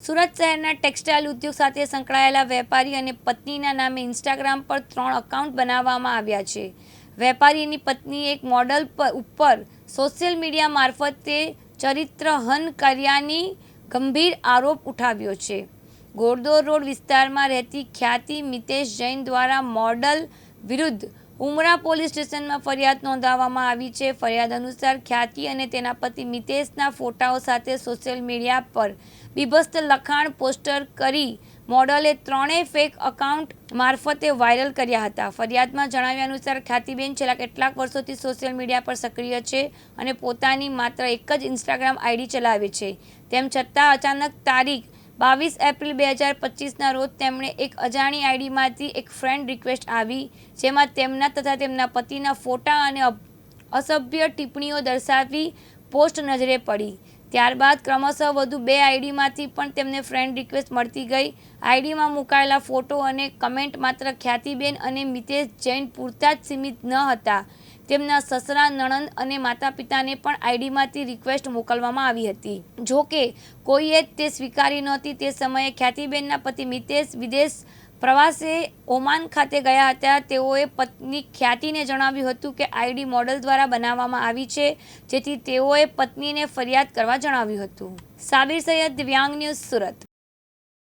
સુરત શહેરના ટેક્સટાઇલ ઉદ્યોગ સાથે સંકળાયેલા વેપારી અને પત્નીના નામે ઇન્સ્ટાગ્રામ પર ત્રણ એકાઉન્ટ બનાવવામાં આવ્યા છે. વેપારીની પત્ની એક મોડલ પર ઉપર સોશિયલ મીડિયા મારફતે ચરિત્રહન કર્યાની ગંભીર આરોપ ઉઠાવ્યો છે. ગોરદોર રોડ વિસ્તારમાં રહેતી ખ્યાતિ મિતેશ જૈન દ્વારા મોડલ વિરુદ્ધ ઉમરા પોલીસ સ્ટેશનમાં ફરિયાદ નોંધાવવામાં આવી છે. ફરિયાદ અનુસાર ખ્યાતિ અને તેના પતિ મિતેશના ફોટાઓ સાથે સોશિયલ મીડિયા પર બીભસ્ત લખાણ પોસ્ટર કરી મોડલે ત્રણેય ફેક અકાઉન્ટ મારફતે વાયરલ કર્યા હતા. ફરિયાદમાં જણાવ્યા અનુસાર ખ્યાતિબેન છેલ્લા કેટલાક વર્ષોથી સોશિયલ મીડિયા પર સક્રિય છે અને પોતાની માત્ર એક જ ઇન્સ્ટાગ્રામ આઈડી ચલાવે છે. તેમ છતાં અચાનક તારીખ બાવીસ એપ્રિલ બે હજાર પચીસના રોજ તેમણે એક અજાણી આઈડીમાંથી એક ફ્રેન્ડ રિક્વેસ્ટ આવી, જેમાં તેમના તથા તેમના પતિના ફોટા અને અસભ્ય ટિપ્પણીઓ દર્શાવી પોસ્ટ નજરે પડી. ત્યારબાદ ક્રમશઃ વધુ બે આઈડીમાંથી પણ તેમને ફ્રેન્ડ રિક્વેસ્ટ મળતી ગઈ. આઈડીમાં મુકાયેલા ફોટો અને કમેન્ટ માત્ર ખ્યાતિબેન અને મિતેશ જૈન પૂરતા જ સીમિત ન હતા. તેમના સસરા, નણંદ અને માતા પિતાને પણ આઈડીમાંથી રિક્વેસ્ટ મોકલવામાં આવી હતી. જો કે કોઈએ તે સ્વીકારી નહોતી. તે સમયે ખ્યાતિબેનના પતિ મિતેશ વિદેશ પ્રવાસે ઓમાન ખાતે ગયા હતા. તેઓએ પત્ની ખ્યાતિને જણાવ્યું હતું કે આઈડી મોડલ દ્વારા બનાવવામાં આવી છે, જેથી તેઓએ પત્નીને ફરિયાદ કરવા જણાવ્યું હતું. સાબિર સૈયદ, દિવ્યાંગ ન્યૂઝ સુરત.